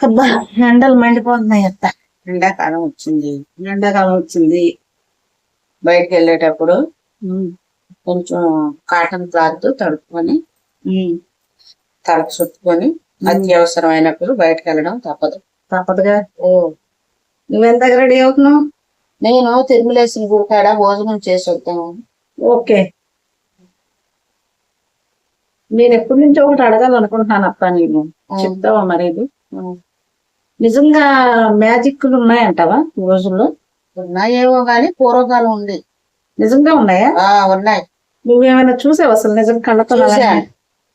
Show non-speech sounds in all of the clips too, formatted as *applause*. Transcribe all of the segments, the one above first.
అబ్బా ఎండలు మండిపోతున్నాయి అత్త. ఎండాకాలం వచ్చింది. ఎండాకాలం వచ్చింది. బయటికి వెళ్ళేటప్పుడు కొంచెం కాటన్ క్లాత్ తడుపుకొని తలకు చుట్టుకొని అత్యవసరమైనప్పుడు బయటకు వెళ్ళడం తప్పదు. తప్పదుగా నువ్వెంత రెడీ అవుతున్నావు? నేను తిరుమలేసిన గుడికాడ భోజనం చేసి వద్దాము ఓకే. నేను ఎప్పటి నుంచో ఒకటి అడగాలనుకుంటున్నాను అత్త నేను. చెప్తావా మరి ఇది? నిజంగా మ్యాజిక్లు ఉన్నాయంటావా ఈ రోజుల్లో? ఉన్నాయేమో గాని పూర్వకాలం ఉంది. నిజంగా ఉన్నాయా? ఆ ఉన్నాయి. నువ్వేమైనా చూసావు అసలు నిజం కళ్ళతో చూసా. అలానే?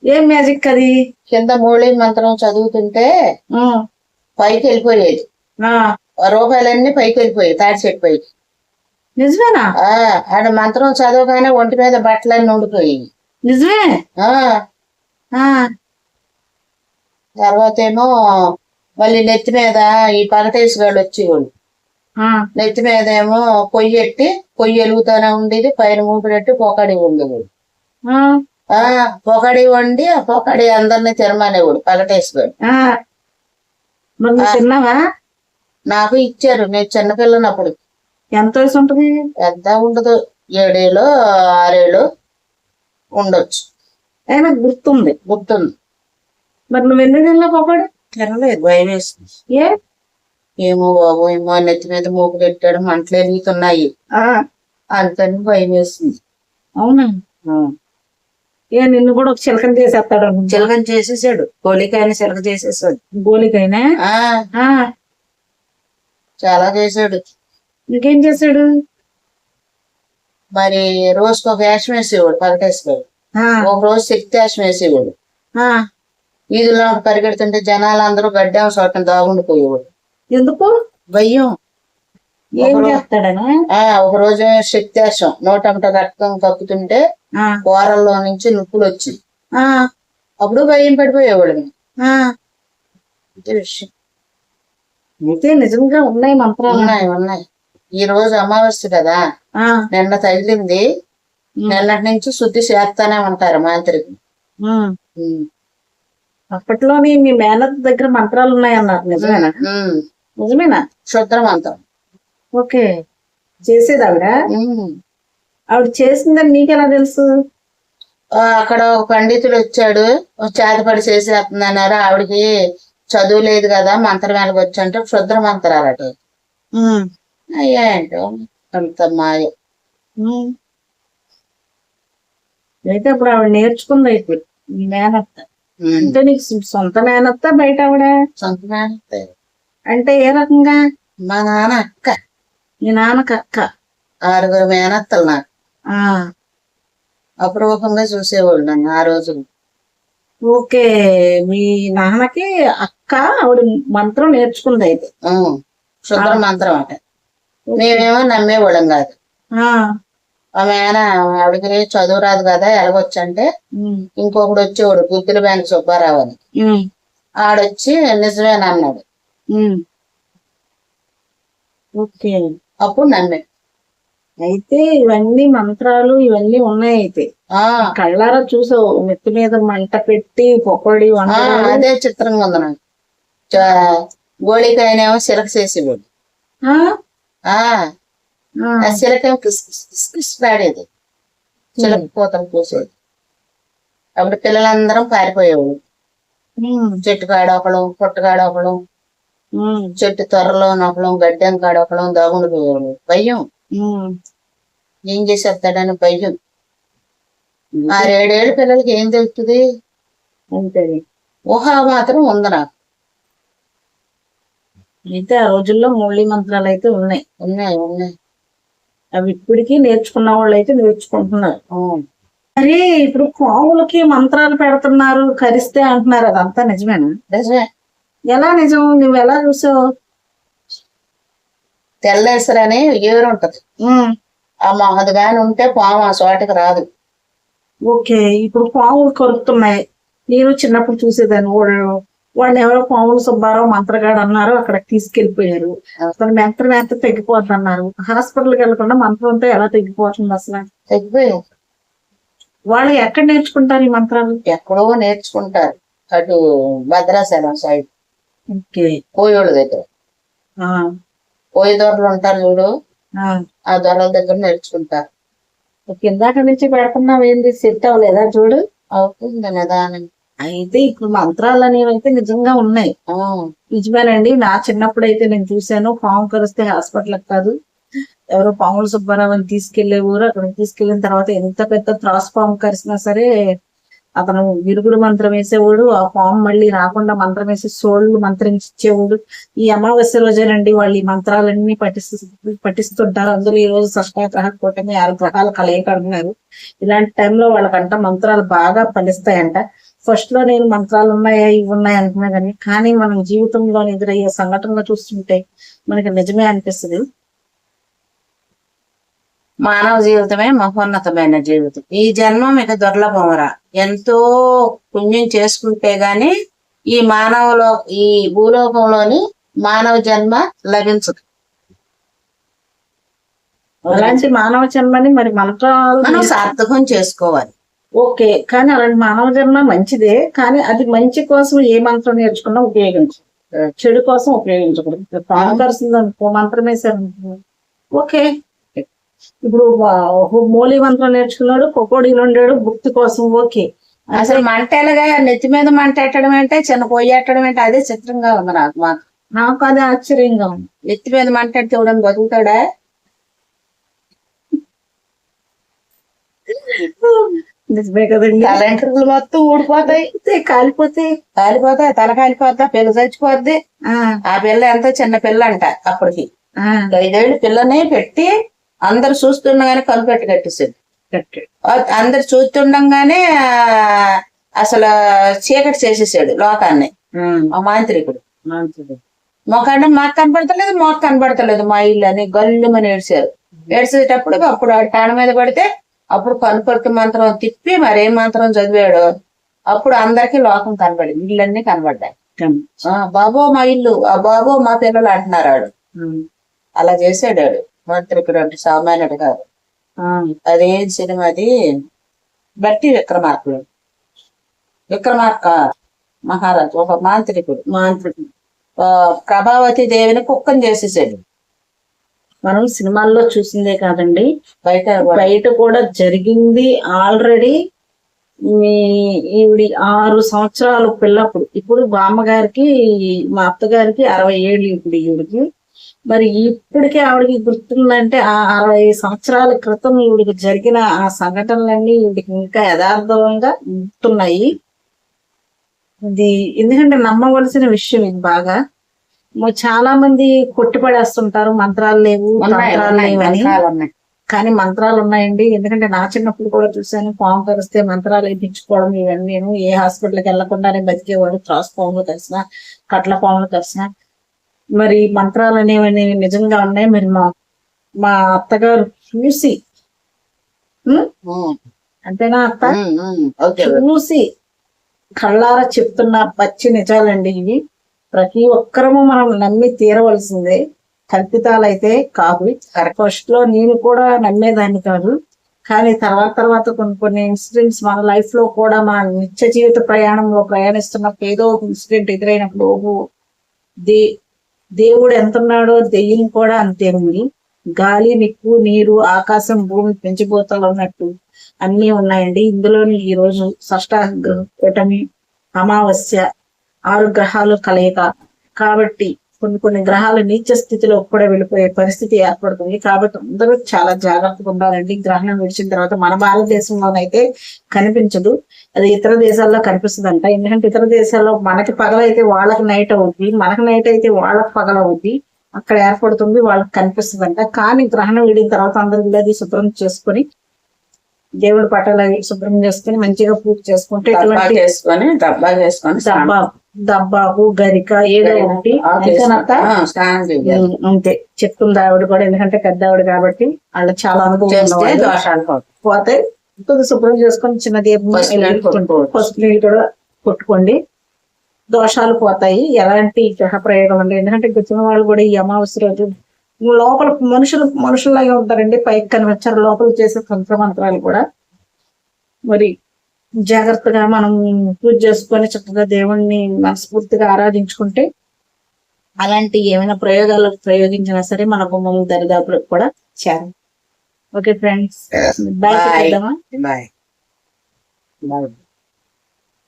ఏం మ్యాజిక్ అది? కింద మూలి మంత్రం చదువుతుంటే ఉమ్, పైకి వెళ్ళిపోయేది. ఆ, ఆ రూపాయలన్నీ పైకి వెళ్ళిపోయాయి తాడి చెట్టు పైకి. నిజమేనా? ఆ ఆడ మంత్రం చదవగానే ఒంటి మీద బట్టలన్నీ ఉండిపోయాయి నిజమే? ఆ. ఆ, తర్వాత ఏమో మళ్ళీ నెత్తి మీద ఈ పగటేసి గాళ్ళు వచ్చేవాళ్ళు నెత్తి మీద ఏమో పొయ్యి ఎట్టి పొయ్యి వెలుగుతూనే ఉండేది పైన మూపినట్టు పొకడి ఉండేవాడు. పొకడి వండి ఆ పొకడి అందరినీ తినమనేవాడు పగటేసి గాడు. ఆ. మరి నువ్వు తిన్నావా? నాకు ఇచ్చారు నేను చిన్నపిల్లనప్పుడు. ఎంత వయసు ఉంటుంది? ఎంత ఉండదు ఏడేళ్ళు ఆరేళ్ళు ఉండొచ్చు. అయినా గుర్తుంది. గుర్తుంది. మరి నువ్వు ఎన్ని తిన్నా పకోడి? తినలేదు భయం వేసింది ఏ? ఏమో బాబు ఏమో నెత్తి మీద మూపు పెట్టాడు మంటలు ఎదుగుతున్నాయి. అందుకని భయం వేసింది అవునా ఏ నిన్ను కూడా ఒక చిలకన చేసేస్తాడు చిలకం చేసేసాడు. కోలికాయని చిలక చేసేసాడు. గోలికైనా చాలా చేశాడు. ఇంకేం చేశాడు? మరి రోజుకు ఒక వేషం వేసేవాడు ఆ, ఒక రోజు శక్తి వేషం వేసేవాడు. ఆ, వీధిలో పరిగెడుతుంటే జనాలు అందరూ గడ్డం చోటం దాగుండిపోయేవాడు ఎందుకు? భయం. ఏం చేస్తాడనా? ఆ ఒక రోజు శక్తి వేషం నోటంట రక్తం కక్కుతుంటే కూరల్లో నుంచి నొప్పులు వచ్చి అప్పుడు భయం పడిపోయేవాడు విషయం. అయితే నిజంగా ఉన్నాయి మంత్రాలు. ఉన్నాయి ఉన్నాయి. ఈ రోజు అమావాస్య కదా. నిన్న తగిలింది. నిన్నటి నుంచి శుద్ధి చేస్తానే ఉంటారు మాంత్రికి అప్పట్లోని మీ మేనత్ దగ్గర మంత్రాలు ఉన్నాయన్నారు నిజమేనా. నిజమేనా? శుద్ర మంత్రం ఓకే. చేసేది ఆవిడ. ఆవిడ చేసిందని నీకెలా తెలుసు? అక్కడ ఒక పండితుడు వచ్చాడు. చేతపడి చేసేస్తుంది అన్నారు ఆవిడకి చదువు లేదు కదా మంత్రం వెనక వచ్చంటే శుద్ర మంత్రాలట అయ్యా ఏంటో అంత మాయ. అయితే అప్పుడు ఆవిడ నేర్చుకుంది అయితే మీ మేనత్త. అంటే నీకు సొంత మేనత్త బయట ఆవిడ? సొంత మేనత్తే. అంటే ఏ రకంగా? మా నాన్న అక్క. మీ నాన్నకి అక్క? ఆరుగురు మేనత్తలు నాకు. ఆ, అపూర్వకంగా చూసేవాళ్ళు నన్ను ఆ రోజు. ఓకే మీ నాన్నకి అక్క ఆవిడ మంత్రం నేర్చుకుంది అయితే. శుద్ర మంత్రం అంట. మేమేమో నమ్మేవాళ్ళం కాదు. ఆ, ఆమె ఆయన ఆవిడకి చదువు రాదు కదా ఎలాగొచ్చంటే ఇంకొకడు వచ్చేవాడు గుద్దుల బ్యాంక్ సుబ్బారావు అని. ఆడొచ్చి నిజమేనన్నాడు ఉమ్. ఓకే. అప్పుడు నమ్మే. అయితే ఇవన్నీ మంత్రాలు ఇవన్నీ ఉన్నాయి అయితే. ఆ. కళ్ళారా చూసావు నెత్తి మీద మంట పెట్టి పొక్కడి అదే చిత్రంగా ఉంది నాకు. గోళికాయనేమో సిలక చేసేవాడు ఆ? చిలక పూతలు పూసేది. అప్పుడు పిల్లలందరం పారిపోయేవాడు ఉమ్, చెట్టు కాడ ఒకళం పుట్ట చెట్టు త్వరలో ఒకళం గడ్డం కాడ ఒకళం దాగుండిపోయేవాడు భయం. ఏం చేసేస్తాడని భయం. ఆరేడేళ్ళ పిల్లలకి ఏం తెలుస్తుంది అంతే. ఊహ మాత్రం ఉంది నాకు. అయితే ఆ రోజుల్లో మూలి మంత్రాలు అయితే ఉన్నాయి. ఉన్నాయి ఉన్నాయి. అవి ఇప్పటికీ నేర్చుకున్న వాళ్ళు అయితే నేర్చుకుంటున్నారు. మరి ఇప్పుడు పాములకి మంత్రాలు పెడుతున్నారు కరిస్తే అంటున్నారు అదంతా నిజమేనా? నిజమే. ఎలా నిజం? నువ్వు ఎలా చూసావు? తెల్లేసరని ఏరు ఉంటది. ఆ మహది గాని ఉంటే పాము ఆ చోటకి రాదు. ఓకే ఇప్పుడు పాములు కరుస్తున్నాయి నేను చిన్నప్పుడు చూసేదాన్ని వాడు వాడిని ఎవరో పాములు సుబ్బారావు మంత్రగాడు అన్నారు అక్కడ తీసుకెళ్ళిపోయారు అసలు మంత్రం ఎంత తెగిపోతుంది అన్నారు హాస్పిటల్కి వెళ్ళకుండా మంత్రంతో ఎలా తెగిపోతుంది అసలు? తగ్గిపోయి వాళ్ళు ఎక్కడ నేర్చుకుంటారు ఈ మంత్రాలు? ఎక్కడో నేర్చుకుంటారు. అటు భద్రాచలం సైడ్. పోయోళ్ళ దగ్గర. ఆ, పోయి దొరలు ఉంటారు చూడు. ఆ. ఆ దొరల దగ్గర నేర్చుకుంటారు. కిందాక నుంచి పెడుతున్నావు ఏంది? సెట్ అవ్వలేదా చూడు? అవుతుంది నిదానం అయితే ఇప్పుడు మంత్రాలు అనేవి అయితే నిజంగా ఉన్నాయి. ఆ, నిజమేనండి. నా చిన్నప్పుడు అయితే నేను చూశాను. పాము కరిస్తే హాస్పిటల్ కాదు. ఎవరో పాముల సుబ్బారావు అని తీసుకెళ్ళే ఊరు అక్కడ తీసుకెళ్ళిన తర్వాత ఎంత పెద్ద త్రాసు పాము కరిసినా సరే అతను విరుగుడు మంత్రం వేసేవాడు. ఆ పాము మళ్ళీ రాకుండా మంత్రం వేసి సోళ్ళు మంత్రించేవాడు ఈ అమావాస్య రోజేనండి వాళ్ళు ఈ మంత్రాలన్నీ పఠిస్తు పఠిస్తుంటారు. అందులో ఈ రోజు షష్టాగ్రహ కూటమి ఆరు గ్రహాలు కలయిక అంటున్నారు. ఇలాంటి టైంలో వాళ్ళకంట మంత్రాలు బాగా ఫలిస్తాయంట. ఫస్ట్లో నేను మంత్రాలు ఉన్నాయా? ఇవి ఉన్నాయి? అంటున్నా కానీ కానీ మనం జీవితంలో ఎదురయ్యే సంఘటనలు చూస్తుంటే మనకి నిజమే అనిపిస్తుంది. మానవ జీవితమే మహోన్నతమైన జీవితం. ఈ జన్మ మీకు దుర్లభమరా. ఎంతో పుణ్యం చేసుకుంటే గాని ఈ మానవలో ఈ భూలోకంలోని మానవ జన్మ లభించదు. అలాంటి మానవ జన్మని మరి మంత్రాలు మనం సార్థకం చేసుకోవాలి. ఓకే కానీ అలాంటి మానవ జన్మ మంచిదే కానీ అది మంచి కోసం ఏ మంత్రం నేర్చుకున్నా ఉపయోగించు చెడు కోసం ఉపయోగించకూడదు. పాము కరిసింది అనుకో మంత్రం వేసారు. ఓకే. ఇప్పుడు వా- మూలి మంత్రం నేర్చుకున్నాడు కొకోడీలు ఉండాడు భక్తి కోసం ఓకే. అసలు మంటలుగా నెత్తి మీద మంట ఎట్టడం అంటే చిన్న పొయ్యి ఎట్టడం అంటే అదే చిత్రంగా ఉంది నాకు మాత్రం నాకు అది ఆశ్చర్యంగా ఉంది. నెత్తి మీద మంట ఎట్టి ఇవ్వడం బతుకుతాడా? *laughs* నిజమే కదండి. మొత్తం ఊడిపోతాయి. అయితే కాలిపోతే? కాలిపోతాయి తల కాలిపోతా పిల్ల చచ్చిపోద్ది. ఆ, పిల్ల ఎంత చిన్న పిల్ల అంట అప్పటికి ఐదేళ్ళు పిల్లని పెట్టి అందరు చూస్తుండగానే కనిపెట్టి కట్టేసింది. అందరు చూస్తుండగానే అసలు చీకటి చేసేసాడు లోకాన్ని. మాంత్రికుడు. మొక్కంటే మాకు కనబడతలేదు మాకు కనబడతలేదు మా ఇల్లు అని గల్లుమని ఏడ్చారు. ఏడ్చేటప్పుడు అప్పుడు ఆ టాణ మీద పడితే అప్పుడు కనుపర్తి మంత్రం తిప్పి మరేం మంత్రం చదివాడు? అప్పుడు అందరికి లోకం కనబడింది. ఇళ్ళన్నీ కనబడ్డాయి. బాబో మా ఇల్లు ఆ బాబో మా పిల్లలు అంటున్నారు ఆడు. అలా చేసాడు ఆడు. మంత్రికుడు అంటే సామాన్యుడు కాదు. అదేం సినిమా అది? బట్టి విక్రమార్కుడు. విక్రమార్క మహారాజు ఒక మాంత్రికుడు. మాంత్రికుడు. ప్రభావతి దేవిని కుక్కని చేసేసాడు. మనం సినిమాల్లో చూసిందే కాదండి. బయట బయట కూడా జరిగింది ఆల్రెడీ మీ ఈవిడి ఆరు సంవత్సరాలు పిల్లప్పుడు ఇప్పుడు బామ్మగారికి మా అత్తగారికి అరవై ఏళ్ళు ఇప్పుడు ఈవిడికి. మరి ఇప్పటికే ఆవిడకి గుర్తుందంటే ఆ అరవై సంవత్సరాల క్రితం ఈవిడికి జరిగిన ఆ సంఘటనలన్నీ ఈవిడికి ఇంకా యథార్థంగా గుర్తున్నాయి. ఇది ఎందుకంటే నమ్మవలసిన విషయం ఇది బాగా. చాలా మంది కొట్టిపడేస్తుంటారు. మంత్రాలు లేవు తంత్రాలు మంత్రాలు ఉన్నాయి. కానీ మంత్రాలు ఉన్నాయండి. ఎందుకంటే నా చిన్నప్పుడు కూడా చూశాను పాము కరిస్తే మంత్రాలు వేయించుకోవడం ఇవన్నీ నేను ఏ హాస్పిటల్కి వెళ్ళకుండానే బతికేవాడు త్రాసు పాములు కలిసిన కట్ల పాములు కలిసిన మరి మంత్రాలు అనేవి అనేవి నిజంగా ఉన్నాయి. మరి మా మా అత్తగారు చూసి అంతేనా అత్త? చూసి కళ్ళారా చెప్తున్న పచ్చి నిజాలండి ఇవి. ప్రతి ఒక్కరము మనం నమ్మి తీరవలసిందే కల్పితాలు అయితే కాదు ఫస్ట్లో నేను కూడా నమ్మేదాన్ని కాదు. కానీ తర్వాత తర్వాత కొన్ని కొన్ని ఇన్సిడెంట్స్ మన లైఫ్లో కూడా మన నిత్య జీవిత ప్రయాణంలో ప్రయాణిస్తున్నప్పుడు ఏదో ఒక ఇన్సిడెంట్ ఎదురైనప్పుడు ఓహో దే దేవుడు ఎంత ఉన్నాడో దెయ్యం కూడా అంతే ఉంది గాలి నిప్పు నీరు ఆకాశం భూమి పెంచిపోతలు ఉన్నట్టు అన్నీ ఉన్నాయండి. ఇందులోని ఈ రోజు షష్టాగ్రహ కూటమి అమావాస్య ఆరు గ్రహాలు కలయిక. కాబట్టి కొన్ని కొన్ని గ్రహాలు నీచ స్థితిలో కూడా వెళ్ళిపోయే పరిస్థితి ఏర్పడుతుంది. కాబట్టి అందరూ చాలా జాగ్రత్తగా ఉండాలండి. గ్రహణం విడిచిన తర్వాత మన భారతదేశంలోనైతే కనిపించదు. అది ఇతర దేశాల్లో కనిపిస్తుందంట. ఎందుకంటే ఇతర దేశాల్లో మనకి పగలైతే వాళ్ళకి నైట్ అవుద్ది. మనకి నైట్ అయితే వాళ్ళకి పగల అవుద్ది. అక్కడ ఏర్పడుతుంది వాళ్ళకి కనిపిస్తుందంట. కానీ గ్రహణం విడిన తర్వాత అందరూ ఇల్లది శుభ్రం చేసుకొని దేవుడి పట్టాలు అవి శుభ్రం చేసుకొని మంచిగా పూజ చేసుకుంటే చేసుకొని డబ్బా చేసుకొని దబ్బా దబ్బాకు గరిక ఏదో ఒకటి. అంతే. చెప్తుంది ఆవిడ కూడా ఎందుకంటే పెద్ద ఆవిడ కాబట్టి వాళ్ళకి చాలా అనుభవం. పోతే కొద్దిగా శుభ్రం చేసుకొని చిన్న దీపం నీళ్ళు కూడా కొట్టుకోండి. దోషాలు పోతాయి. ఎలాంటి గ్రహ ప్రయోగం ఉండదు ఎందుకంటే కూర్చున్న వాళ్ళు కూడా ఈ అమావాస్య రోజు లోపల మనుషులు మనుషుల్లాగే ఉంటారండి. పైకి కనిపించారు. లోపల చేసే తంత్ర మంత్రాలు కూడా. మరి జాగ్రత్తగా మనం పూజ చేసుకొని చక్కగా దేవుణ్ణి మనస్ఫూర్తిగా ఆరాధించుకుంటే అలాంటి ఏమైనా ప్రయోగాలు ప్రయోగించినా సరే మన గుమ్మం దరిదాపులు కూడా చేరం. Okay friends. Bye bye